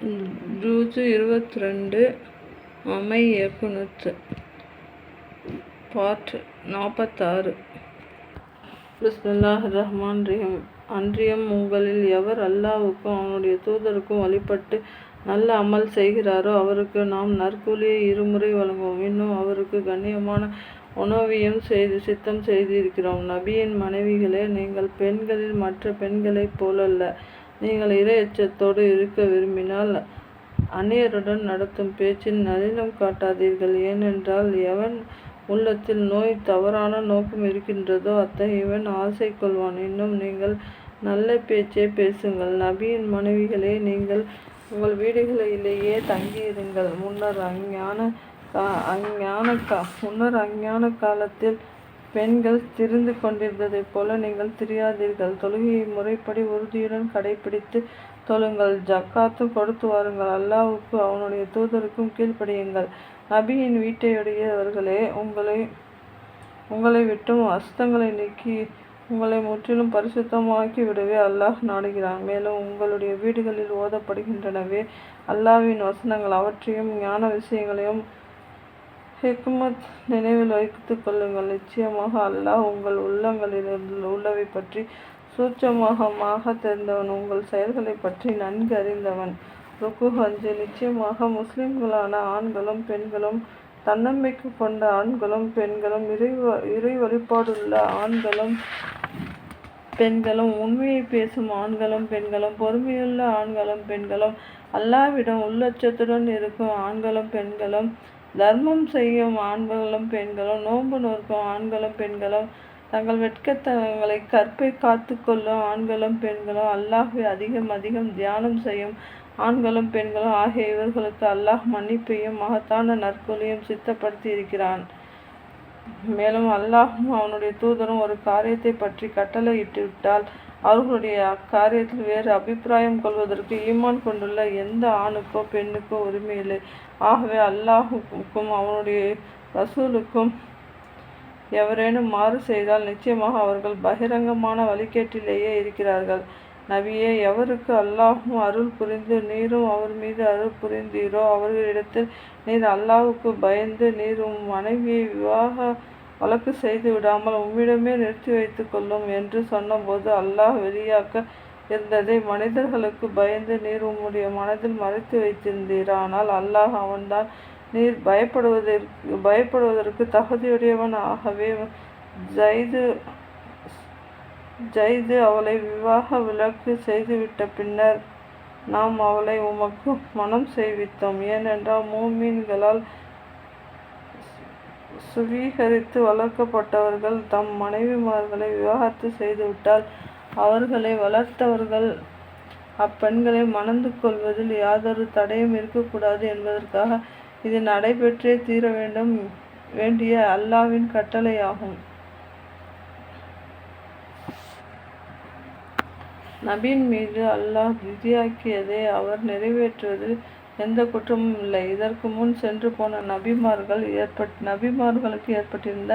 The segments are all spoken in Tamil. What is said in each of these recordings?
ஜூஸு இருபத்தி ரெண்டு அமை இயக்குனத்து பார்ட் நாற்பத்தாறு பிஸ்மில்லாஹ் ரஹ்மான் ரஹீம். அன்றியம் உங்களில் எவர் அல்லாவுக்கும் அவனுடைய தூதருக்கும் வழிபட்டு நல்ல அமல் செய்கிறாரோ அவருக்கு நாம் நற்கூலியை இருமுறை வழங்குவோம். இன்னும் அவருக்கு கண்ணியமான உணவியும் செய்து சித்தம் செய்திருக்கிறோம். நபியின் மனைவிகளே நீங்கள் பெண்களில் மற்ற பெண்களைப் போலல்ல. நீங்கள் இறை எச்சத்தோடு இருக்க விரும்பினால் அந்நியருடன் நடத்தும் பேச்சில் நளினம் காட்டாதீர்கள். ஏனென்றால் எவன் உள்ளத்தில் நோய் தவறான நோக்கம் இருக்கின்றதோ அத்தகையவன் ஆசை கொள்வான். இன்னும் நீங்கள் நல்ல பேச்சே பேசுங்கள். நபியின் மனைவிகளே நீங்கள் உங்கள் வீடுகளிலேயே தங்கியிருங்கள். முன்னர் அஞ்ஞான கா அஞ்ஞான கா முன்னர் அஞ்ஞான காலத்தில் பெண்கள் திரிந்து கொண்டிருந்ததைப் போல நீங்கள் திரியாதீர்கள். தொழுகையை முறைப்படி உறுதியுடன் கடைபிடித்து தொழுங்கள். ஜக்காத்தும் கொடுத்து வாருங்கள். அல்லாவுக்கு அவனுடைய தூதருக்கும் கீழ்ப்படியுங்கள். நபியின் வீட்டையுடையவர்களே உங்களை உங்களை விட்டும் அஸ்தங்களை நீக்கி உங்களை முற்றிலும் பரிசுத்தமாக்கி விடவே அல்லாஹ் நாடுகிறான். மேலும் உங்களுடைய வீடுகளில் ஓதப்படுகின்றனவே அல்லாஹ்வின் வசனங்கள். அவற்றையும் ஞான விஷயங்களையும் ஹிக்மத் நினைவில் வைத்து கொள்ளுங்கள். நிச்சயமாக அல்லாஹ் உங்கள் உள்ளங்களில் உள்ளவை பற்றி சூட்சமாக தெரிந்தவன். உங்கள் செயல்களை பற்றி நன்கு அறிந்தவன். ருக்கு அஞ்சு. நிச்சயமாக முஸ்லிம்களான ஆண்களும் பெண்களும் தன்னம்பிக்கை கொண்ட ஆண்களும் பெண்களும் இறை இறை வழிபாடுள்ள ஆண்களும் பெண்களும் உண்மையை பேசும் ஆண்களும் பெண்களும் பொறுமையுள்ள ஆண்களும் பெண்களும் அல்லாவிடம் உள்ளச்சத்துடன் இருக்கும் ஆண்களும் பெண்களும் தர்மம் செய்யும் ஆண்களும் பெண்களும் நோன்பு நோக்கும் ஆண்களும் பெண்களும் தங்கள் வெட்கத்தனங்களை கற்பை காத்து கொள்ளும் ஆண்களும் பெண்களும் அல்லாஹை அதிகம் அதிகம் தியானம் செய்யும் ஆண்களும் பெண்களும் ஆகிய இவர்களுக்கு அல்லாஹ் மன்னிப்பையும் மகத்தான நற்கொலையும் சித்தப்படுத்தி இருக்கிறான். மேலும் அல்லாஹும் அவனுடைய தூதரும் ஒரு காரியத்தை பற்றி கட்டளையிட்டு விட்டால் அவர்களுடைய அக்காரியத்தில் வேறு அபிப்பிராயம் கொள்வதற்கு ஈமான் கொண்டுள்ள எந்த ஆணுக்கோ பெண்ணுக்கோ உரிமை இல்லை. ஆகவே அல்லாஹுக்கும் அவனுடைய ரசூலுக்கும் எவரேனும் மாறு செய்தால் நிச்சயமாக அவர்கள் பகிரங்கமான வழிகேட்டிலேயே இருக்கிறார்கள். நபியே எவருக்கு அல்லாஹும் அருள் புரிந்து நீரும் அவர் மீது அருள் புரிந்தீரோ அவர்களிடத்தில் நீர் அல்லாஹுக்கு பயந்து நீர் உம் மனைவியை விவாக வழக்கு செய்து விடாமல் உம்மிடமே நிறுத்தி வைத்து கொள்ளும் என்று சொன்னபோது அல்லாஹ் வெளியாக்க இருந்ததை மனிதர்களுக்கு பயந்து நீர் உம்முடைய மனதில் மறைத்து வைத்திருந்தீர். ஆனால் அல்லாஹ் அவன்தான் நீர் பயப்படுவதற்கு பயப்படுவதற்கு தகுதியுடையவன் ஆகவே ஜைது ஜெய்து அவளை விவாக விலக்கு செய்துவிட்ட பின்னர் நாம் அவளை உமக்கு மனம் செய்வித்தோம். ஏனென்றால் மூமீன்களால் சுவீகரித்து வளர்க்கப்பட்டவர்கள் தம் மனைவிமார்களை விவாகரத்து செய்துவிட்டால் அவர்களை வளர்த்தவர்கள் அப்பெண்களை மணந்து கொள்வதில் யாதொரு தடையும் இருக்கக்கூடாது என்பதற்காக இது நடைபெற்றே தீர வேண்டும் வேண்டிய அல்லாவின் கட்டளையாகும். நபியின் மீது அல்லாஹ் விதியாக்கியதை அவர் நிறைவேற்றுவதில் எந்த குற்றமும் இல்லை. இதற்கு முன் சென்று போன நபிமார்கள் ஏற்பட் நபிமார்களுக்கு ஏற்பட்டிருந்த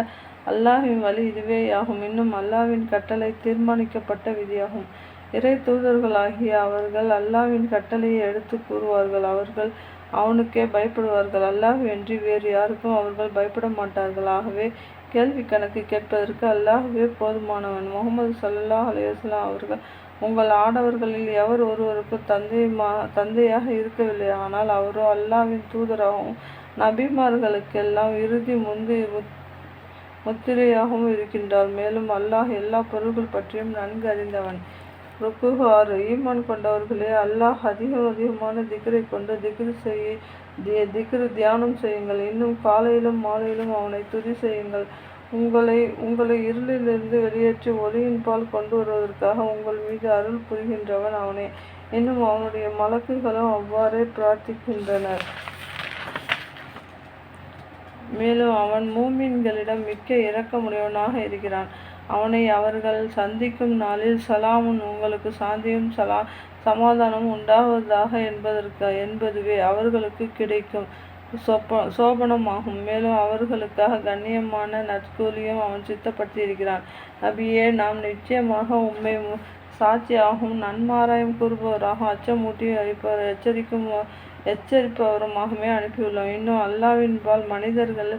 அல்லாஹின் வழி இதுவேயாகும். இன்னும் அல்லாவின் கட்டளை தீர்மானிக்கப்பட்ட விதியாகும். இறை தூதர்களாகிய அவர்கள் அல்லாவின் கட்டளையை எடுத்து கூறுவார்கள். அவர்கள் அவனுக்கே பயப்படுவார்கள். அல்லாஹ் என்று வேறு யாருக்கும் அவர்கள் பயப்பட மாட்டார்கள். ஆகவே கேள்வி கணக்கு கேட்பதற்கு அல்லாஹ்வே போதுமானவன். முகமது சல்லாஹ் அலையாஸ்லாம் அவர்கள் உங்கள் ஆடவர்களில் எவர் ஒருவருக்கு தந்தை மா தந்தையாக இருக்கவில்லை. ஆனால் அவரோ அல்லாவின் தூதராகவும் நபிமார்களுக்கெல்லாம் இறுதி முந்தி முத்திரையாகவும் இருக்கின்றார். மேலும் அல்லாஹ் எல்லா பொருள்கள் பற்றியும் நன்கு அறிந்தவன். ருக்குகு ஆறு. ஈமான் கொண்டவர்களே அல்லாஹ் அதிகம் அதிகமான திகரை கொண்டு திக்ரு செய்ய திக்ரு தியானம் செய்யுங்கள். இன்னும் காலையிலும் மாலையிலும் அவனை துதி செய்யுங்கள். உங்களை உங்களை இருளிலிருந்து வெளியேற்றி ஒளியின் பால் கொண்டு வருவதற்காக உங்கள் மீது அருள் புரிகின்றவன் அவனே. இன்னும் அவனுடைய மலக்குகளும் அவ்வாறே பிரார்த்திக்கின்றனர். மேலும் அவன் மூமின்களிடம் மிக்க இரக்கமுடையவனாக இருக்கிறான். அவனை அவர்கள் சந்திக்கும் நாளில் சலாமுன் உங்களுக்கு சாந்தியும் சலா சமாதானம் உண்டாவதாக என்பதற்கு என்பதுவே அவர்களுக்கு கிடைக்கும். சொப்ப சோபனமாகும். மேலும் அவர்களுக்காக கண்ணியமான நற்கூலியும் அவன் சித்தப்படுத்தியிருக்கிறான். நபியே நாம் நிச்சயமாக உண்மை சாட்சியாகவும் நன்மாராயம் கூறுபவராகவும் அச்சமூட்டி அளிப்பவர் எச்சரிக்கும் எச்சரிப்பவருமாகவே அனுப்பியுள்ளோம். இன்னும் அல்லாவின்பால் மனிதர்கள்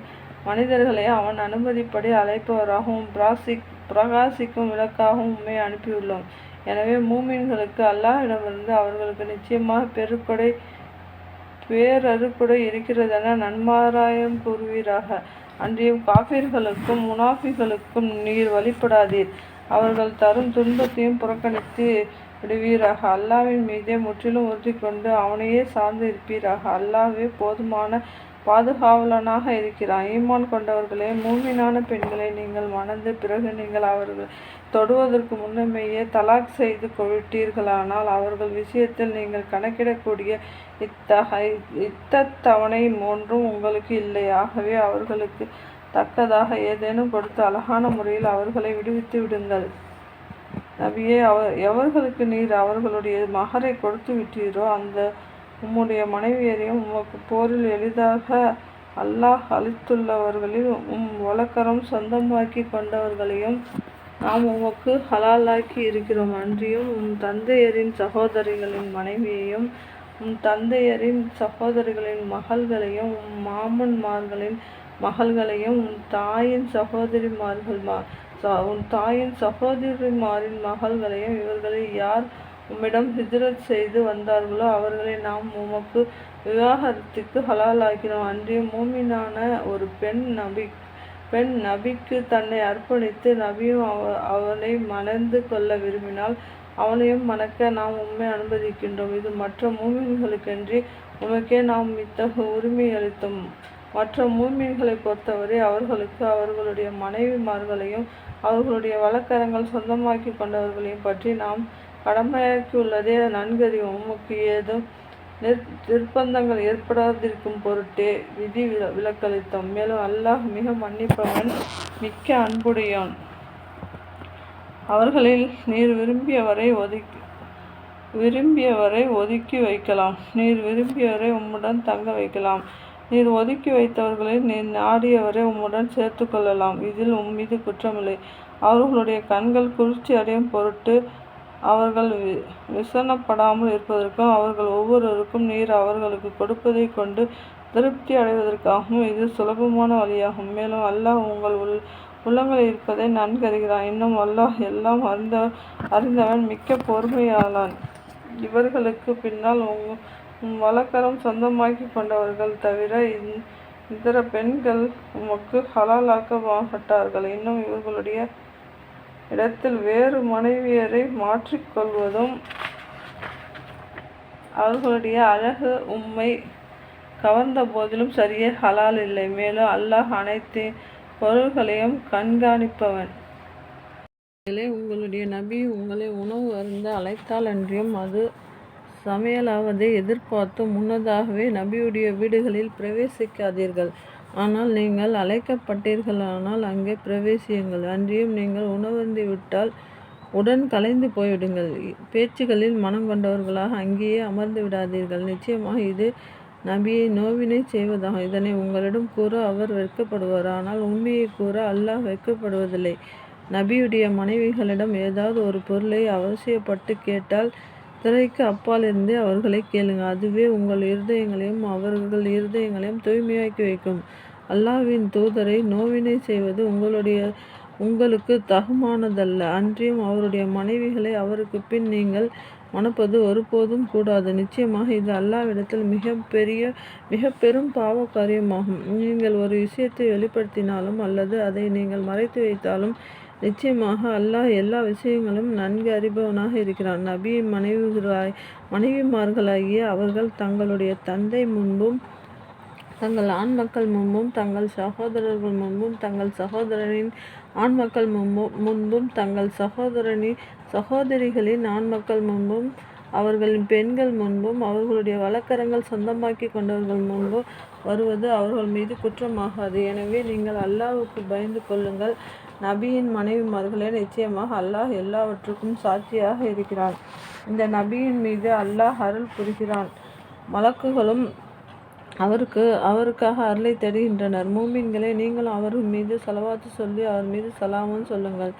மனிதர்களை அவன் அனுமதிப்படி அழைப்பவராகவும் பிராசிக் பிரகாசிக்கும் விளக்காகவும் உண்மை அனுப்பியுள்ளோம். எனவே மூமின்களுக்கு அல்லாஹிடமிருந்து அவர்களுக்கு நிச்சயமாக பெருக்கொடை பேரருக்குடை இருக்கிறதென நன்மாராயம் கூறுவீராக. அன்றியும் காஃபிர்களுக்கும் முனாஃபிகளுக்கும் நீர் வழிபடாதீர். அவர்கள் தரும் துன்பத்தையும் புறக்கணித்து விடுவீராக. அல்லாவின் மீதே முற்றிலும் உறுதி கொண்டு அவனையே சார்ந்து இருப்பீராக. அல்லாவே போதுமான பாதுகாவலனாக இருக்கிறான். ஈமான் கொண்டவர்களே மூமினான பெண்களை நீங்கள் மணந்து பிறகு நீங்கள் அவர்கள் தொடுவதற்கு முன்னமேயே தலாக் செய்து கொவிட்டீர்களானால் அவர்கள் விஷயத்தில் நீங்கள் கணக்கிடக்கூடிய இத்தகை இத்தவணை ஒன்றும் உங்களுக்கு இல்லை. ஆகவே அவர்களுக்கு தக்கதாக ஏதேனும் கொடுத்து அழகான முறையில் அவர்களை விடுவித்து விடுங்கள். நபியே அவர் எவர்களுக்கு நீர் அவர்களுடைய மகரை கொடுத்து விட்டீரோ அந்த உம்முடைய மனைவியரையும் உமக்கு போரில் எளிதாக அல்லாஹ் அளித்துள்ளவர்களில் உம் வழக்கரம் சொந்தமாக்கி கொண்டவர்களையும் நாம் உமக்கு ஹலாலாக்கி இருக்கிறோம். அன்றியும் உம் தந்தையரின் சகோதரிகளின் மனைவியையும் உம் தந்தையரின் சகோதரிகளின் மகள்களையும் உம் மாமன்மார்களின் மகள்களையும் உன் தாயின் சகோதரிமார்கள் மா உன் தாயின் சகோதரிமாரின் மகள்களையும் இவர்களில் யார் உம்மிடம் ஹிஜ்ரத் செய்து வந்தார்களோ அவர்களை நாம் உமக்கு விவாகரத்துக்கு ஹலாலாக்கிறோம். அன்றைய மூமினான ஒரு பெண் நபி பெண் நபிக்கு தன்னை அர்ப்பணித்து நபியும் அவ அவனை மணந்து கொள்ள விரும்பினால் அவனையும் மணக்க நாம் உண்மை அனுமதிக்கின்றோம். இது மற்ற மூமின்களுக்கென்றி உமக்கே நாம் இத்தகு உரிமை அளித்தோம். மற்ற மூமின்களை பொறுத்தவரை அவர்களுக்கு அவர்களுடைய மனைவிமார்களையும் அவர்களுடைய வழக்கரங்கள் சொந்தமாக்கி கொண்டவர்களையும் பற்றி நாம் கடமையாக்கியுள்ளதே நன்கறிவோம். உமக்கு ஏதும் நிர்பந்தங்கள் ஏற்படாதிருக்கும் பொருட்டே விதி வில விலக்களித்தோம். மேலும் அல்லாஹ் மிக மன்னிப்பவன் மிக்க அன்புடையான் அவர்களில் நீர் விரும்பியவரை ஒதுக்கி விரும்பியவரை ஒதுக்கி வைக்கலாம். நீர் விரும்பியவரை உம்முடன் தங்க வைக்கலாம். நீர் ஒதுக்கி வைத்தவர்களை நீர் நாடியவரை உம்முடன் சேர்த்து கொள்ளலாம். இதில் உம் மீது குற்றமில்லை. அவர்களுடைய கண்கள் குளிர்ச்சி அடையும் பொருட்டு அவர்கள் விசனப்படாமல் இருப்பதற்கும் அவர்கள் ஒவ்வொருவருக்கும் நீர் அவர்களுக்கு கொடுப்பதை கொண்டு திருப்தி அடைவதற்காகவும் இது சுலபமான வழியாகும். மேலும் அல்லாஹ் உங்கள் உள் உள்ளங்களில் இருப்பதை நன்கறிகிறான். இன்னும் அல்லாஹ் எல்லாம் அறிந்த அறிந்தவன் மிக்க பொறுமையாளான். இவர்களுக்கு பின்னால் உங் வழக்கரம் சொந்தமாக்கி கொண்டவர்கள் தவிர இதர பெண்கள் உமக்கு ஹலாலாக்க மாட்டார்கள் இன்னும் இவர்களுடைய இடத்தில் வேறு மனைவியரை மாற்றிக்கொள்வதும் அவர்களுடைய அழகு உம்மை கவர்ந்த போதிலும் சரியே ஹலால் இல்லை. மேலும் அல்லாஹ் அனைத்து பொருள்களையும் கண்காணிப்பவன். உங்களுடைய நபி உங்களை உணவு அருந்த அழைத்தால் அன்றியும் அது சமையலாவதை எதிர்பார்த்து முன்னதாகவே நபியுடைய வீடுகளில் பிரவேசிக்காதீர்கள். ஆனால் நீங்கள் அழைக்கப்பட்டீர்களானால் அங்கே பிரவேசியுங்கள். அன்றியும் நீங்கள் உணவருந்தி விட்டால் உடன் கலைந்து போய்விடுங்கள். பேச்சுகளில் மனம் கொண்டவர்களாக அங்கேயே அமர்ந்து விடாதீர்கள். நிச்சயமாக இது நபியை நோவினை செய்வதாகும். இதனை உங்களிடம் கூற அவர் வெட்கப்படுவார். ஆனால் உண்மையை கூற அல்லாஹ் வெட்கப்படுவதில்லை. நபியுடைய மனைவிகளிடம் ஏதாவது ஒரு பொருளை அவசியப்பட்டு கேட்டால் திரைக்கு அப்பாலிருந்து அவர்களை கேளுங்க அதுவே உங்கள் இருதயங்களையும் அவர்கள் இருதயங்களையும் தூய்மையாக்கி வைக்கும். அல்லாவின் தூதரை நோவினை செய்வது உங்களுடைய உங்களுக்கு தகுமானதல்ல. அன்றியும் அவருடைய மனைவிகளை அவருக்கு பின் நீங்கள் மணப்பது ஒருபோதும் கூடாது. நிச்சயமாக இது அல்லாவிடத்தில் மிக பெரிய மிக பெரும் பாவ காரியமாகும் நீங்கள் ஒரு விஷயத்தை வெளிப்படுத்தினாலும் அல்லது அதை நீங்கள் மறைத்து வைத்தாலும் நிச்சயமாக அல்லாஹ் எல்லா விஷயங்களும் நன்கு அறிபவனாக இருக்கிறான். நபியின் மனைவிகளாய் மனைவிமார்களாகிய அவர்கள் தங்களுடைய தந்தை முன்பும் தங்கள் ஆண் மக்கள் முன்பும் தங்கள் சகோதரர்கள் முன்பும் தங்கள் சகோதரனின் ஆண் மக்கள் முன்பும் முன்பும் தங்கள் சகோதரனின் சகோதரிகளின் ஆண் மக்கள் முன்பும் அவர்களின் பெண்கள் முன்பும் அவர்களுடைய வழக்கரங்கள் சொந்தமாக்கி கொண்டவர்கள் முன்பும் வருவது அவர்கள் மீது குற்றமாகாது. எனவே நீங்கள் அல்லாவுக்கு பயந்து கொள்ளுங்கள். நபியின் மனைவிமார்களே நிச்சயமாக அல்லாஹ் எல்லாவற்றுக்கும் சாட்சியாக இருக்கிறான். இந்த நபியின் மீது அல்லாஹ் அருள் புரிகிறான். மலக்குகளும் அவருக்கு அவருக்காக அருளை தேடுகின்றனர். மூமின்களே நீங்களும் அவர் மீது செலவாத்து சொல்லி அவர் மீது சலாமும் சொல்லுங்கள்.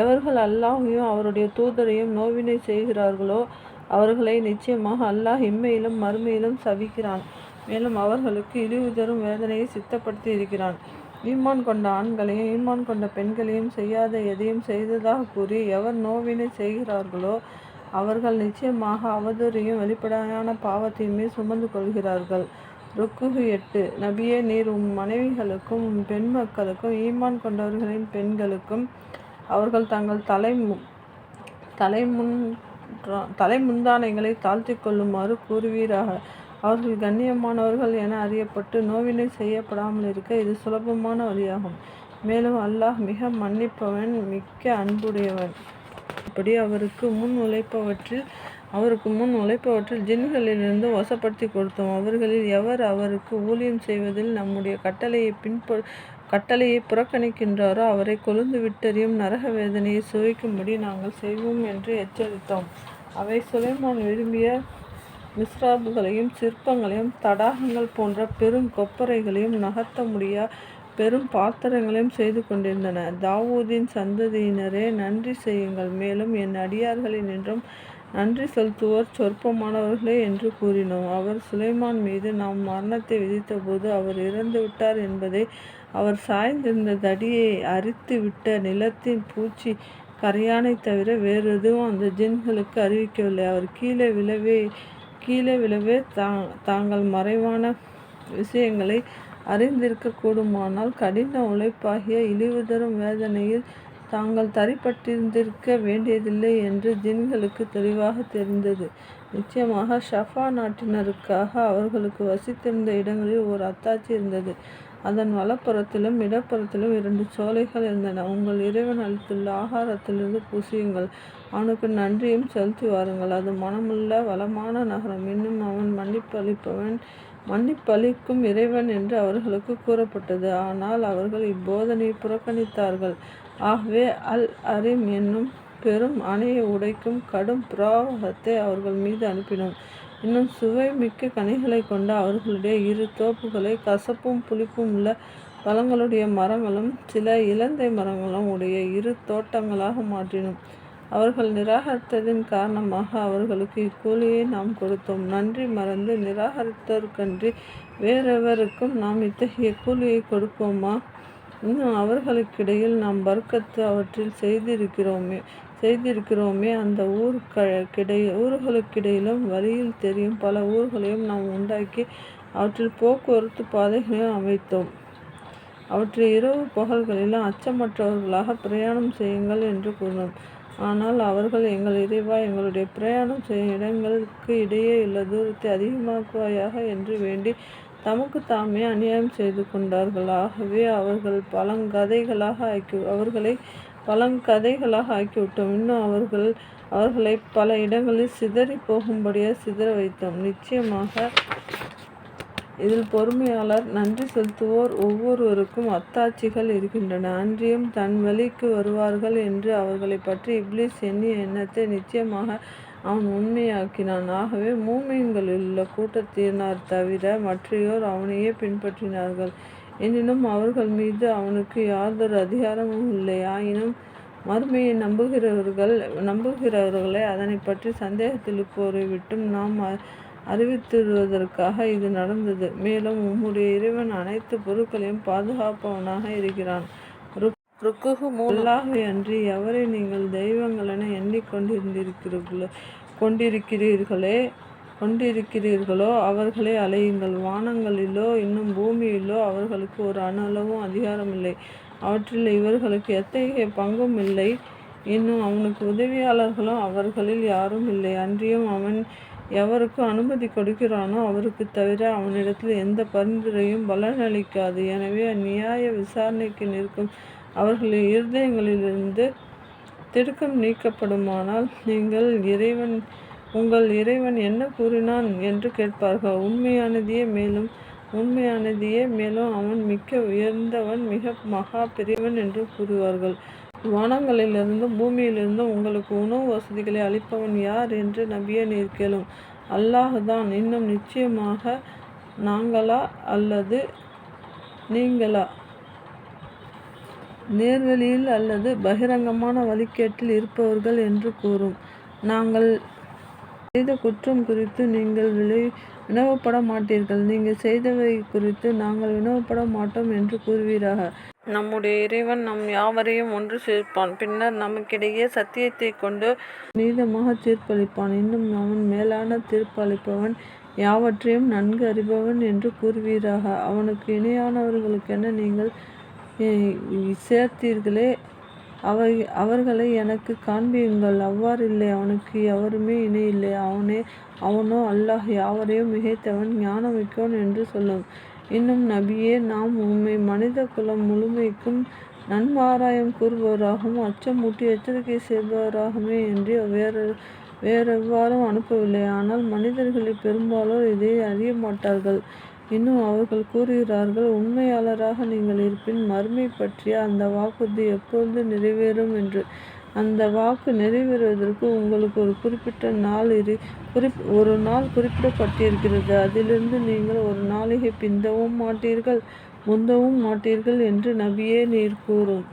எவர்கள் அல்லாஹையும் அவருடைய தூதரையும் நோவினை செய்கிறார்களோ அவர்களை நிச்சயமாக அல்லாஹ் இம்மையிலும் மறுமையிலும் சவிக்கிறான். மேலும் அவர்களுக்கு இழிவு தரும் வேதனையை சித்தப்படுத்தி இருக்கிறான். ஈமான் கொண்ட ஆண்களையும் ஈமான் கொண்ட பெண்களையும் செய்யாத எதையும் செய்ததாக கூறி எவர் நோவினை செய்கிறார்களோ அவர்கள் நிச்சயமாக அவதூறையும் வெளிப்படையான பாவத்தையுமே சுமந்து கொள்கிறார்கள். ருக்குகு எட்டு நபியே நீர் உம் மனைவிகளுக்கும் உம் பெண் மக்களுக்கும் ஈமான் கொண்டவர்களின் பெண்களுக்கும் அவர்கள் தங்கள் தலை தலைமுன் தலைமுந்தானைகளை தாழ்த்தி கொள்ளுமாறு கூறுவீராக. அவர்கள் கண்ணியமானவர்கள் என அறியப்பட்டு நோவினை செய்யப்படாமல் இருக்க இது சுலபமான வழியாகும். மேலும் அல்லாஹ் மிக மன்னிப்பவன் மிக்க அன்புடையவன். இப்படி அவருக்கு முன் உழைப்பவற்றில் அவருக்கு முன் உழைப்பவற்றில் ஜின்களிலிருந்து வசப்படுத்தி கொடுத்தோம். அவர்களில் எவர் அவருக்கு ஊழியம் செய்வதில் நம்முடைய கட்டளையை பின்ப கட்டளையை புறக்கணிக்கின்றாரோ அவரை கொழுந்து விட்டறியும் நரக வேதனையை சுவைக்கும்படி நாங்கள் செய்வோம் என்று எச்சரித்தோம். அவை சுலைமான் விரும்பிய மிஸ்ராபுகளையும் சிற்பங்களையும் தடாகங்கள் போன்ற பெரும் கொப்பரைகளையும் நகர்த்த முடியா பெரும் பாத்திரங்களையும் செய்து கொண்டிருந்தன. தாவூதின் சந்ததியினரே நன்றி செய்யுங்கள். மேலும் என் அடியார்களின் என்றும் நன்றி செலுத்துவோர் சொற்பமானவர்களே என்று கூறினோம். அவர் சுலைமான் மீது நாம் மரணத்தை விதித்தபோது அவர் இறந்து விட்டார் என்பதை அவர் சாய்ந்திருந்த தடியை அரித்து விட்ட நிலத்தின் பூச்சி கரையானை தவிர வேறு எதுவும் அந்த ஜின்களுக்கு அறிவிக்கவில்லை. அவர் கீழே விழவே கீழே விழவே தா தாங்கள் மறைவான விஷயங்களை அறிந்திருக்க கூடுமானால் கடின உழைப்பாகிய இழிவு தரும் வேதனையில் தாங்கள் தரிப்பட்டிருந்திருக்க வேண்டியதில்லை என்று ஜின்களுக்கு தெளிவாக தெரிந்தது. நிச்சயமாக ஷஃபா நாட்டினருக்காக அவர்களுக்கு வசித்திருந்த இடங்களில் ஒரு அத்தாட்சி இருந்தது. அதன் வலப்புறத்திலும் இடப்புறத்திலும் இரண்டு சோலைகள் இருந்தன. உங்கள் இறைவன் அளித்துள்ள ஆகாரத்திலிருந்து புசியுங்கள். அவனுக்கு நன்றியும் செலுத்தி வாருங்கள். அது மனமுள்ள வளமான நகரம். இன்னும் அவன் மன்னிப்பு அளிப்பவன் மன்னிப்பளிக்கும் இறைவன் என்று அவர்களுக்கு கூறப்பட்டது. ஆனால் அவர்கள் இப்போதனையை புறக்கணித்தார்கள். ஆகவே அல் அரிம் என்னும் பெரும் அணையை உடைக்கும் கடும் பிரவாகத்தை அவர்கள் மீது அனுப்பினோம். இன்னும் சுவை மிக்க கனிகளை கொண்ட அவர்களுடைய இரு தோப்புகளை கசப்பும் புளிப்பும் உள்ள பழங்களுடைய மரங்களும் சில இலந்தை மரங்களும் உடைய இரு தோட்டங்களாக மாற்றினோம். அவர்கள் நிராகரித்ததின் காரணமாக அவர்களுக்கு இக்கூலியை நாம் கொடுத்தோம். நன்றி மறந்து நிராகரித்தற்கன்றி வேறெவருக்கும் நாம் இத்தகைய கூலியை கொடுப்போமா? இன்னும் அவர்களுக்கிடையில் நாம் பர்க்கத்து அவற்றில் செய்திருக்கிறோமே செய்திருக்கிறோமே. அந்த ஊருக்கிடைய ஊர்களுக்கிடையிலும் வழியில் தெரியும் பல ஊர்களையும் நாம் உண்டாக்கி அவற்றில் போக்குவரத்து பாதைகளையும் அமைத்தோம். அவற்றை இரவு பகல்களிலும் அச்சமற்றவர்களாக பிரயாணம் செய்யுங்கள் என்று கூறினோம். ஆனால் அவர்கள் எங்கள் இறைவா எங்களுடைய பிரயாணம் செய்யும் இடங்களுக்கு இடையே உள்ள தூரத்தை அதிகமாக்குவாயாக என்று வேண்டி தமக்கு தாமே அநியாயம் செய்து கொண்டார்கள். ஆகவே அவர்கள் பழங்கதைகளாக ஆக்கி அவர்களை பழங்கதைகளாக ஆக்கிவிட்டோம். இன்னும் அவர்கள் அவர்களை பல இடங்களில் சிதறி போகும்படியாக சிதற வைத்தோம். நிச்சயமாக இதில் பொறுமையாளர் நன்றி செலுத்துவோர் ஒவ்வொருவருக்கும் அத்தாட்சிகள் இருக்கின்றன. அன்றியும் தன் வழிக்கு வருவார்கள் என்று அவர்களை பற்றி இப்ளீஸ் எண்ணிய எண்ணத்தை நிச்சயமாக அவன் உண்மையாக்கினான். ஆகவே உள்ள கூட்டத்தினர் தவிர மற்றையோர் அவனையே பின்பற்றினார்கள். எனினும் அவர்கள் மீது அவனுக்கு யாதொரு அதிகாரமும் இல்லை. ஆயினும் மறுமையை நம்புகிறவர்கள் நம்புகிறவர்களை அதனை பற்றி சந்தேகத்தில் போரை விட்டும் நாம் அறிவித்துடுவதற்காக இது நடந்தது. மேலும் உம்முடைய இறைவன் அனைத்து பொருட்களையும் பாதுகாப்பவனாக இருக்கிறான். ருக்குகு மூலாகவே அன்றி எவரை நீங்கள் தெய்வங்கள் என எண்ணிக்கொண்டிருந்திருக்கிறீர்களோ கொண்டிருக்கிறீர்களே கொண்டிருக்கிறீர்களோ அவர்களை அலையுங்கள். வானங்களிலோ இன்னும் பூமியிலோ அவர்களுக்கு ஒரு அணளவும் அதிகாரம் இல்லை அவற்றில் இவர்களுக்கு எத்தகைய பங்கும் இல்லை. இன்னும் அவனுக்கு உதவியாளர்களும் அவர்களில் யாரும் இல்லை. அன்றியும் அவன் எவருக்கு அனுமதி கொடுக்கிறானோ அவருக்கு தவிர அவனிடத்தில் எந்த பரிந்துரையும் பலனளிக்காது. எனவே நியாய விசாரணைக்கு நிற்கும் அவர்களின் இருதயங்களிலிருந்து திடுக்கம் நீக்கப்படுமானால் நீங்கள் இறைவன் உங்கள் இறைவன் என்ன கூறினான் என்று கேட்பார்கள். உண்மையானதையே மேலும் உண்மையானதையே மேலும் அவன் மிக்க உயர்ந்தவன் மிக மகா பெரியவன் என்று கூறுவார்கள். வானங்களிலிருந்தும் பூமியிலிருந்தும் உங்களுக்கு உணவு வசதிகளை அளிப்பவன் யார் என்று நபிய நீர் கேளும் அல்லாஹுதான் இன்னும் நிச்சயமாக நாங்களா அல்லது நீங்களா நேர்வழியில் அல்லது பகிரங்கமான வழிகேட்டில் இருப்பவர்கள் என்று கூறும். நாங்கள் செய்த குற்றம் குறித்து நீங்கள் விளை வினவப்பட மாட்டீர்கள். நீங்கள் செய்தவை குறித்து நாங்கள் வினவப்பட மாட்டோம் என்று கூறுவீராக. நம்முடைய இறைவன் நம் யாவரையும் ஒன்று சேர்ப்பான். பின்னர் நமக்கிடையே சத்தியத்தைக் கொண்டு நீதமாக தீர்ப்பளிப்பான். இன்னும் அவன் மேலான தீர்ப்பளிப்பவன் யாவற்றையும் நன்கு அறிபவன் என்று கூறுவீராக. அவனுக்கு இணையானவர்களுக்கென நீங்கள் சேர்த்தீர்களே அவை அவர்களை எனக்கு காண்பியுங்கள். அவ்வாறில்லை அவனுக்கு எவருமே இணையில்லை. அவனோ அல்லாஹ் யாவரையும் மிகைத்தவன் ஞானமிக்கவன் என்று சொல்லும். இன்னும் நபியே நாம் உண்மை மனித குலம் முழுமைக்கும் நன்மாராயம் கூறுபவராகவும் அச்சமூட்டி எச்சரிக்கை செய்பவராகவுமேயன்றி வேறெவ்வாறும் அனுப்பவில்லை. ஆனால் மனிதர்களில் பெரும்பாலோர் இதை அறிய மாட்டார்கள் இன்னும் அவர்கள் கூறுகிறார்கள் உண்மையாளராக நீங்கள் இருப்பின் மறுமை பற்றிய அந்த வாக்குறுதி எப்பொழுது நிறைவேறும் என்று. அந்த வாக்கு நிறைவேறுவதற்கு உங்களுக்கு ஒரு குறிப்பிட்ட நாள் இரு குறி ஒரு நாள் குறிப்பிடப்பட்டிருக்கிறது. அதிலிருந்து நீங்கள் ஒரு நாளிகை பிந்தவும் மாட்டீர்கள் முந்தவும் மாட்டீர்கள் என்று நபியே நீர் கூறும்.